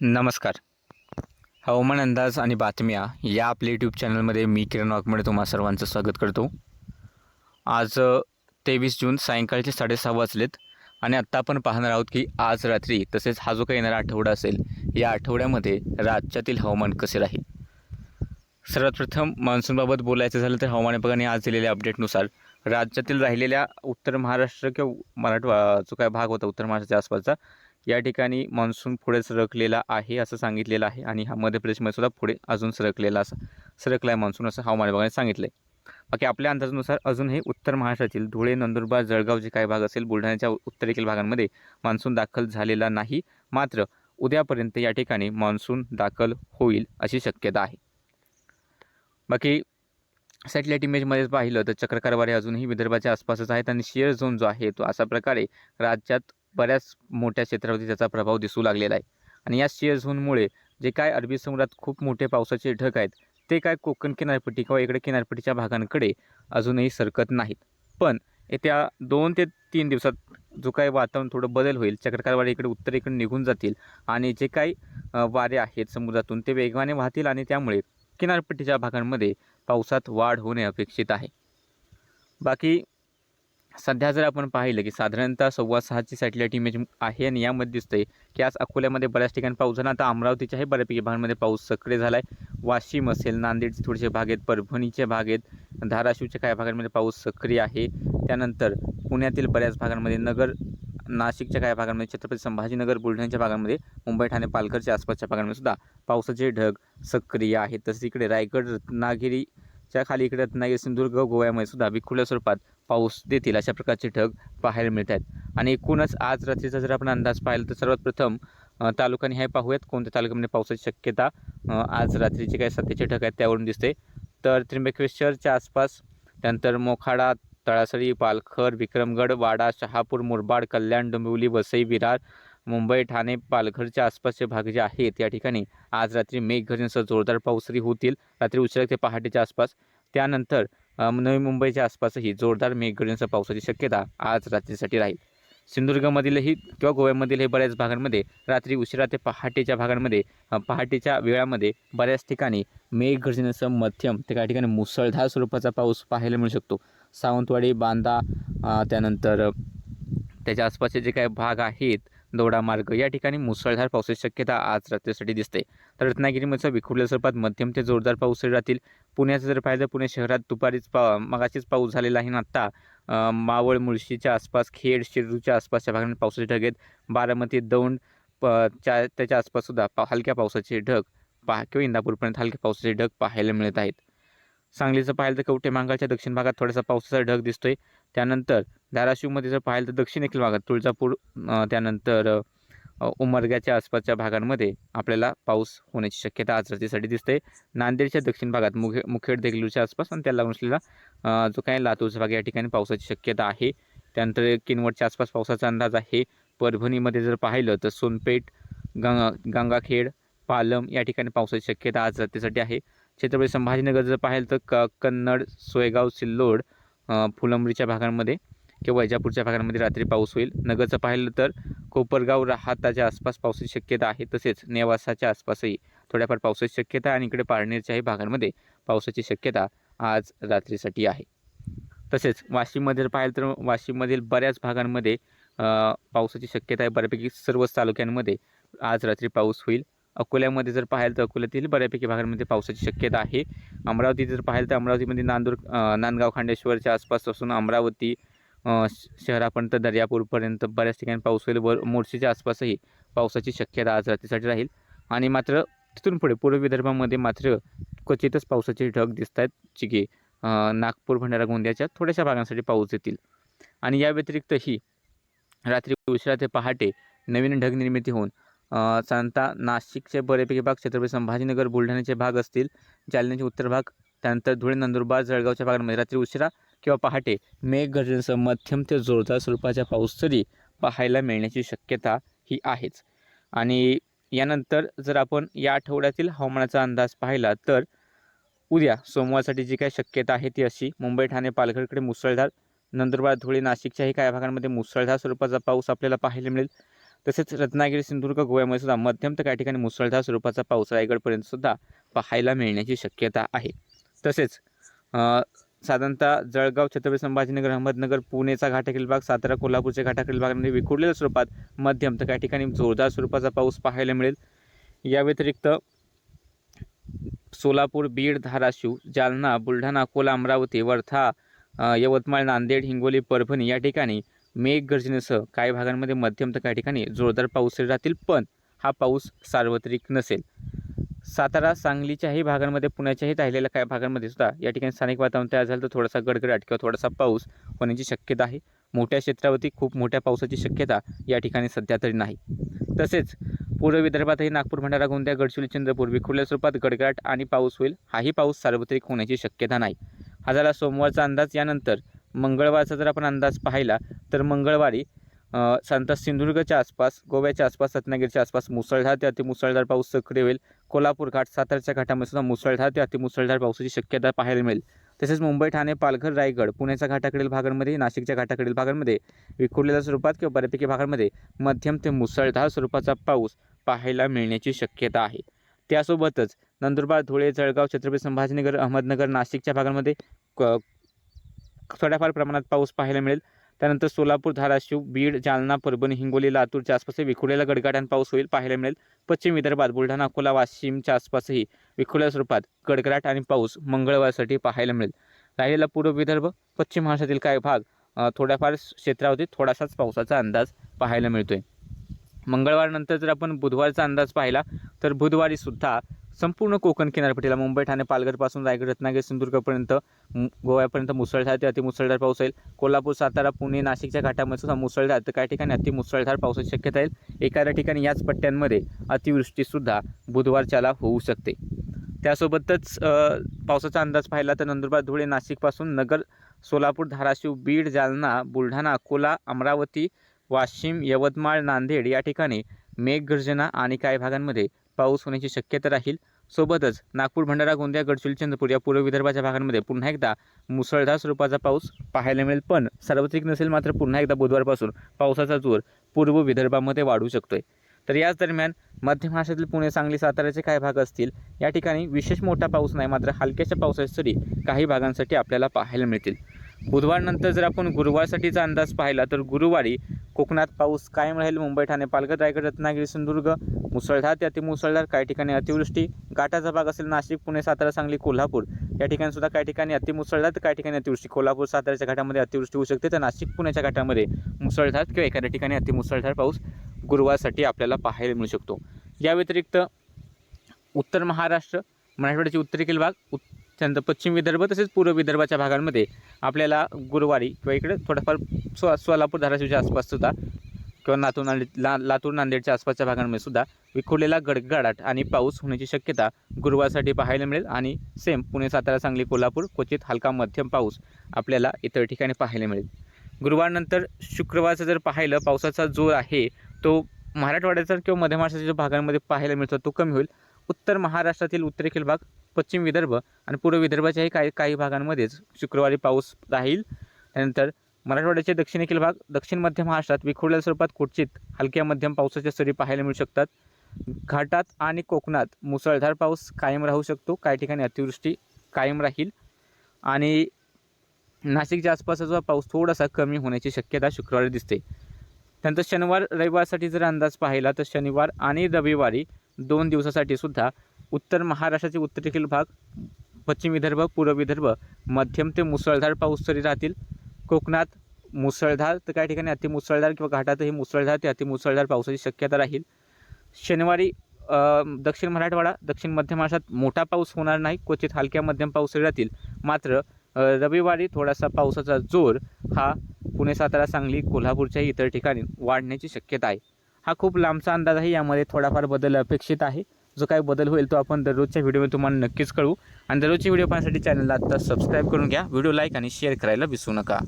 नमस्कार. हवामान अंदाज आणि बातम्या या आपल्या यूट्यूब चॅनलमध्ये मी किरण वाघमडे तुम्हा सर्वांचं स्वागत करतो. आज तेवीस जून सायंकाळचे साडेसहा वाजलेत आणि आत्ता आपण पाहणार आहोत की आज रात्री तसेच हा जो काही येणारा आठवडा असेल या आठवड्यामध्ये राज्यातील हवामान कसे राहील? सर्वात प्रथम मान्सूनबाबत बोलायचं झालं तर हवामान विभागाने आज दिलेल्या अपडेटनुसार राज्यातील राहिलेल्या उत्तर महाराष्ट्र किंवा मराठवा जो काय भाग होता उत्तर महाराष्ट्राच्या आसपासचा या ठिकाणी मान्सून पुढे सरकलेला आहे असं सांगितलेलं आहे आणि हा मध्य प्रदेशमध्ये सुद्धा पुढे अजून सरकलेला असं सरकला आहे मान्सून असं हवामान विभागाने सांगितलं आहे बाकी आपल्या अंदाजानुसार अजूनही उत्तर महाराष्ट्रातील धुळे नंदुरबार जळगाव जे काही भाग असेल बुलढाण्याच्या उत्तरेतील भागांमध्ये मान्सून दाखल झालेला नाही. मात्र उद्यापर्यंत या ठिकाणी मान्सून दाखल होईल अशी शक्यता आहे. बाकी सॅटेलाईट इमेजमध्ये पाहिलं तर चक्रकार वारे अजूनही विदर्भाच्या आसपासच आहेत आणि शिअर झोन जो आहे तो अशा प्रकारे राज्यात बऱ्याच मोठ्या क्षेत्रावरती त्याचा प्रभाव दिसू लागलेला आहे. आणि या शिअर झोनमुळे जे काय अरबी समुद्रात खूप मोठे पावसाचे ढग आहेत ते काय कोकण किनारपट्टी किंवा इकडे किनारपट्टीच्या भागांकडे अजूनही सरकत नाहीत. पण येत्या दोन ते तीन दिवसात जो काही वातावरण थोडं बदल होईल चक्रकारवाडी इकडे उत्तरेकडे निघून जातील आणि जे काही वारे आहेत समुद्रातून ते वेगवाने वाहतील आणि त्यामुळे किनारपट्टीच्या भागांमध्ये पावसात वाढ होणे अपेक्षित आहे. बाकी सध्या जर आपण पाहिलं की साधारणतः सव्वा सहाची सॅटेलाईट इमेज आहे आणि यामध्ये दिसतंय की आज अकोल्यामध्ये बऱ्याच ठिकाणी पाऊस झाला. आता अमरावतीच्याही बऱ्यापैकी भागांमध्ये पाऊस सक्रिय झाला आहे वाशिम असेल नांदेडचे थोडेसे भाग आहेत परभणीचे भाग आहेत धाराशिवच्या काही भागांमध्ये पाऊस सक्रिय आहे. त्यानंतर पुण्यातील बऱ्याच भागांमध्ये नगर नाशिकच्या काही भागांमध्ये छत्रपती संभाजीनगर बुलढाण्याच्या भागांमध्ये मुंबई ठाणे पालघरच्या आसपासच्या भागांमध्ये सुद्धा पावसाचे ढग सक्रिय आहेत. तसेच इकडे रायगड रत्नागिरीच्या खाली इकडे रत्नागिरी सिंधुदुर्ग गोव्यामध्ये सुद्धा विखुल्या स्वरूपात पाऊस देतील अशा प्रकारचे ढग पाहायला मिळत आहेत आणि एकूणच आज रात्रीचा जर आपण अंदाज पाहिला तर सर्वात प्रथम तालुक्याने हे पाहूयात. कोणत्या तालुक्यामध्ये पावसाची शक्यता आज रात्रीचे काही सध्याचे ढग आहेत त्यावरून दिसते तर त्र्यंबकेश्वरच्या आसपास त्यानंतर मोखाडा तळासरी पालखर विक्रमगड वाडा शहापूर मुरबाड कल्याण डोंबिवली वसई विरार मुंबई ठाणे पालघरच्या आसपासचे भाग जे आहेत या ठिकाणी आज रात्री मेघगर्जनेसह जोरदार पाऊसरी होतील. रात्री उशिरा ते पहाटेच्या आसपास. त्यानंतर नवी मुंबईच्या आसपासही जोरदार मेघगर्जनेसह पावसाची शक्यता आज रात्रीसाठी राहील. सिंधुदुर्गमधीलही किंवा गोव्यामधील हे बऱ्याच भागांमध्ये रात्री उशिरा ते पहाटेच्या भागांमध्ये पहाटेच्या वेळामध्ये बऱ्याच ठिकाणी मेघगर्जनेसह मध्यम ते काही ठिकाणी मुसळधार स्वरूपाचा पाऊस पाहायला मिळू शकतो. सावंतवाडी बांदा त्यानंतर त्याच्या आसपासचे जे काही भाग आहेत दोडा मार्ग. या ठिकाणी मुसळधार पावसाची शक्यता आज रात्रीसाठी दिसते. तर रत्नागिरीमध्ये विखुरल्या स्वरूपात मध्यम ते जोरदार पाऊस राहतील. पुण्याचं जर पाहिलं पुणे शहरात दुपारीच पा मगाशीच पाऊस झालेला आहे ना आत्ता मावळ मुळशीच्या आसपास खेड शिरूरच्या आसपासच्या भागात पावसाचे ढग आहेत. बारामती दौंड प च्या त्याच्या आसपाससुद्धा पा हलक्या पावसाचे ढग पहा किंवा इंदापूरपर्यंत हलक्या पावसाचे ढग पाहायला मिळत आहेत. सांगलीचं पाहिलं तर कवठे मांगालच्या दक्षिण भागात थोडासा पावसाचा ढग दिसतोय. त्यानंतर धाराशिवमध्ये जर पाहिलं तर दक्षिणेकडील भागात तुळजापूर त्यानंतर उमरग्याच्या आसपासच्या भागांमध्ये आपल्याला पाऊस होण्याची शक्यता आज रात्रीसाठी दिसते. नांदेडच्या दक्षिण भागात मुखे मुखेड देगलूरच्या आसपास आणि त्याला असलेला जो काही लातूरचा भाग या ठिकाणी पावसाची शक्यता आहे. त्यानंतर किनवटच्या आसपास पावसाचा अंदाज आहे. परभणीमध्ये जर पाहिलं तर सोनपेठ गंगा गंगाखेड पालम या ठिकाणी पावसाची शक्यता आज रात्रीसाठी आहे. छत्रपती संभाजीनगर जर पाहिलं तर क कन्नड सोयगाव सिल्लोड फुलंबरीच्या भागांमध्ये किंवा वैजापूरच्या भागांमध्ये रात्री पाऊस होईल. नगरचं पाहिलं तर कोपरगाव राहाताच्या आसपास पावसाची शक्यता आहे. तसेच नेवासाच्या आसपासही थोड्याफार पावसाची शक्यता आहे आणि इकडे पारनेरच्याही भागांमध्ये पावसाची शक्यता आज रात्रीसाठी आहे. तसेच वाशिममध्ये जर पाहिलं तर वाशिममधील बऱ्याच भागांमध्ये पावसाची शक्यता आहे. बऱ्यापैकी सर्वच तालुक्यांमध्ये आज रात्री पाऊस होईल. अकोल्यामध्ये जर पाहिलं तर अकोल्यातील बऱ्यापैकी भागांमध्ये पावसाची शक्यता आहे. अमरावती जर पाहिलं तर अमरावतीमध्ये नांदूर नांदगाव खांडेश्वरच्या आसपास असून अमरावती शहरापर्यंत दर्यापूरपर्यंत बऱ्याच ठिकाणी पाऊस होईल. वर मोर्शीच्या आसपासही पावसाची शक्यता आज रात्रीसाठी राहील. आणि मात्र तिथून पुढे पूर्व विदर्भामध्ये मात्र क्वचितच पावसाचे ढग दिसत आहेत जी की नागपूर भंडारा गोंदियाच्या थोड्याशा भागांसाठी पाऊस येतील. आणि या व्यतिरिक्तही रात्री उशिरा ते पहाटे नवीन ढग निर्मिती होऊन अ, साधारणतः नाशिकचे बऱ्यापैकी भाग छत्रपती संभाजीनगर बुलढाण्याचे भाग असतील. जालन्याचे उत्तर भाग त्यानंतर धुळे नंदुरबार जळगावच्या भागांमध्ये रात्री उशिरा किंवा पहाटे मेघगर्जनेसह मध्यम ते जोरदार स्वरूपाचा पाऊस तरी पाहायला मिळण्याची शक्यता ही आहेच. आणि यानंतर जर आपण या आठवड्यातील हवामानाचा अंदाज पाहिला तर उद्या सोमवारसाठी जी काही शक्यता आहे ती अशी. मुंबई ठाणे पालघरकडे मुसळधार नंदुरबार धुळे नाशिकच्याही काही भागांमध्ये मुसळधार स्वरूपाचा पाऊस आपल्याला पाहायला मिळेल. तसेच रत्नागिरी सिंधुदुर्ग गोव्यामध्ये सुद्धा मध्यम तर काही ठिकाणी मुसळधार स्वरूपाचा पाऊस रायगडपर्यंत सुद्धा पाहायला मिळण्याची शक्यता आहे. तसेच साधारणतः जळगाव छत्रपती संभाजीनगर अहमदनगर पुणेचा घाटाखील भाग सातारा कोल्हापूरच्या घाटाकडील भागामध्ये विखुरलेल्या स्वरूपात मध्यम तर काही ठिकाणी जोरदार स्वरूपाचा पाऊस पाहायला मिळेल. या व्यतिरिक्त सोलापूर बीड धाराशिव जालना बुलढाणा अकोला अमरावती वर्धा यवतमाळ नांदेड हिंगोली परभणी या ठिकाणी मेघगर्जनेसह काही भागांमध्ये मध्यम तर काही ठिकाणी जोरदार पाऊस राहतील पण हा पाऊस सार्वत्रिक नसेल. सातारा सांगलीच्याही भागांमध्ये पुण्याच्याही राहिलेल्या काही भागांमध्ये सुद्धा या ठिकाणी स्थानिक वातावरण तयार झालं. तर थोडासा गडगडाट किंवा थोडासा पाऊस होण्याची शक्यता आहे. मोठ्या क्षेत्रावरती खूप मोठ्या पावसाची शक्यता या ठिकाणी सध्या तरी नाही. तसेच पूर्व विदर्भातही नागपूर भंडारा गोंदिया गडचिरोली चंद्रपूर विखुरल्या स्वरूपात गडगडाट आणि पाऊस होईल हाही पाऊस सार्वत्रिक होण्याची शक्यता नाही. हा झाला सोमवारचा अंदाज यानंतर मंगळवारचा जर आपण अंदाज पाहिला तर मंगळवारी अ, सिंधुदुर्गच्या आसपास गोव्याच्या आसपास रत्नागिरीच्या आसपास मुसळधार ते अतिमुसळधार पाऊस सक्रिय होईल. कोल्हापूर घाट सातारच्या घाटामध्ये सुद्धा मुसळधार ते अतिमुसळधार पावसाची शक्यता पाहायला मिळेल. तसेच मुंबई ठाणे पालघर रायगड पुण्याच्या घाटाकडील भागांमध्ये नाशिकच्या घाटाकडील भागांमध्ये विखुरलेल्या स्वरूपात किंवा बऱ्यापैकी भागांमध्ये मध्यम ते मुसळधार स्वरूपाचा पाऊस पाहायला मिळण्याची शक्यता आहे. त्यासोबतच नंदुरबार धुळे जळगाव छत्रपती संभाजीनगर अहमदनगर नाशिकच्या भागांमध्ये क थोड्याफार प्रमाणात पाऊस पाहायला मिळेल. त्यानंतर सोलापूर धाराशिव बीड जालना परभणी हिंगोली लातूरच्या आसपासही विखुरलेला गडगडाट पाऊस होईल पाहायला मिळेल. पश्चिम विदर्भात बुलढाणा अकोला वाशिमच्या आसपासही विखुरल्या स्वरूपात गडगडाट आणि पाऊस मंगळवारसाठी पाहायला मिळेल. राहिलेला पूर्व विदर्भ पश्चिम महाराष्ट्रातील काही भाग थोड्याफार क्षेत्रावरती थोडासाच पावसाचा अंदाज पाहायला मिळतोय. मंगळवारनंतर जर आपण बुधवारचा अंदाज पाहिला तर बुधवारीसुद्धा संपूर्ण कोकण किनारपट्टीला मुंबई ठाणे पालघरपासून रायगड रत्नागिरी सिंधुदुर्गपर्यंत गोव्यापर्यंत मुसळधार ते अतिमुसळधार पाऊस येईल. कोल्हापूर सातारा पुणे नाशिकच्या घाटामध्ये सुद्धा मुसळधार तर काही ठिकाणी अतिमुसळधार पावसाची शक्यता येईल. एखाद्या ठिकाणी याच पट्ट्यांमध्ये अतिवृष्टीसुद्धा बुधवारच्याला होऊ शकते. त्यासोबतच पावसाचा अंदाज पाहिला तर नंदुरबार धुळे नाशिकपासून नगर सोलापूर धाराशिव बीड जालना बुलढाणा अकोला अमरावती वाशिम यवतमाळ नांदेड या ठिकाणी मेघगर्जना आणि काही भागांमध्ये पाऊस होण्याची शक्यता राहील. सोबतच नागपूर भंडारा गोंदिया गडचिरोली चंद्रपूर या पूर्व विदर्भाच्या भागांमध्ये पुन्हा एकदा मुसळधार स्वरूपाचा पाऊस पाहायला मिळेल. पण सार्वत्रिक नसेल मात्र पुन्हा एकदा बुधवारपासून पावसाचा जोर पूर्व विदर्भामध्ये वाढू शकतोय. तर याच दरम्यान मध्य महाराष्ट्रातील पुणे सांगली साताऱ्याचे काही भाग असतील. या ठिकाणी विशेष मोठा पाऊस नाही मात्र हलक्याच्या पावसाच्या सरी काही भागांसाठी आपल्याला पाहायला मिळतील. बुधवारनंतर जर आपण गुरुवारसाठीचा अंदाज पाहिला तर गुरुवारी कोकणात पाऊस कायम राहील. मुंबई ठाणे पालघर रायगड रत्नागिरी सिंधुदुर्ग मुसळधार ते अतिमुसळधार काही ठिकाणी अतिवृष्टी. घाटाचा भाग असेल नाशिक पुणे सातारा सांगली कोल्हापूर. या ठिकाणी सुद्धा काही ठिकाणी अतिमुसळधार तर काही ठिकाणी अतिवृष्टी. कोल्हापूर साताराच्या घाटामध्ये अतिवृष्टी होऊ शकते. तर नाशिक पुण्याच्या घाटामध्ये मुसळधार किंवा एखाद्या ठिकाणी अतिमुसळधार पाऊस गुरुवारसाठी आपल्याला पाहायला मिळू शकतो. या व्यतिरिक्त उत्तर महाराष्ट्र मराठवाड्याची उत्तरेकडील भाग उत् त्यानंतर पश्चिम विदर्भ तसेच पूर्व विदर्भाच्या भागांमध्ये आपल्याला गुरुवारी किंवा इकडे थोडंफार स्व सोलापूर धाराशिवच्या आसपास सुद्धा किंवा लातूर नांदेड ला लातूर नांदेडच्या आसपासच्या भागांमध्ये सुद्धा विखुरलेला गडगडाट आणि पाऊस होण्याची शक्यता गुरुवारसाठी पाहायला मिळेल. आणि सेम पुणे सातारा सांगली कोल्हापूर क्वचित हलका मध्यम पाऊस आपल्याला इतर ठिकाणी पाहायला मिळेल. गुरुवारनंतर शुक्रवारचं जर पाहिलं पावसाचा जोर आहे तो मराठवाड्याचा किंवा मध्य महाराष्ट्राच्या भागांमध्ये पाहायला मिळतो तो कमी होईल. उत्तर महाराष्ट्रातील उत्तरेखील भाग पश्चिम विदर्भ आणि पूर्व विदर्भाच्याही काही काही भागांमध्येच शुक्रवारी पाऊस राहील. त्यानंतर मराठवाड्याचे दक्षिणेकडील भाग दक्षिण मध्य महाराष्ट्रात विखुरलेल्या स्वरूपात कुठचित हलक्या मध्यम पावसाच्या सरी पाहायला मिळू शकतात. घाटात आणि कोकणात मुसळधार पाऊस कायम राहू शकतो. काही ठिकाणी अतिवृष्टी कायम राहील. आणि नाशिकच्या आसपासचा पाऊस थोडासा कमी होण्याची शक्यता शुक्रवारी दिसते. त्यानंतर शनिवार रविवारसाठी जर अंदाज पाहिला तर शनिवार आणि रविवारी दोन दिवसासाठी सुद्धा उत्तर महाराष्ट्राचे उत्तरेकडील भाग पश्चिम विदर्भ पूर्व विदर्भ मध्यम ते मुसळधार पाऊस तरी राहतील. कोकणात मुसळधार तर काही ठिकाणी अतिमुसळधार किंवा घाटातही मुसळधार ते अतिमुसळधार पावसाची शक्यता राहील. शनिवारी दक्षिण मराठवाडा दक्षिण मध्य महाराष्ट्रात मोठा पाऊस होणार नाही क्वचित हलक्या मध्यम पाऊस राहतील. मात्र रविवारी थोडासा पावसाचा जोर हा पुणे सातारा सांगली कोल्हापूरच्याही इतर ठिकाणी वाढण्याची शक्यता आहे. हा खूप लांबचा अंदाज आहे. यामध्ये थोडाफार बदल अपेक्षित आहे. जो काही बदल होईल तो आपण दररोजच्या व्हिडिओमध्ये तुम्हाला नक्कीच कळू. आणि दररोजचे व्हिडिओ पाहण्यासाठी चॅनलला आत्ता सबस्क्राईब करून घ्या. व्हिडिओ लाईक आणि शेअर करायला विसरू नका.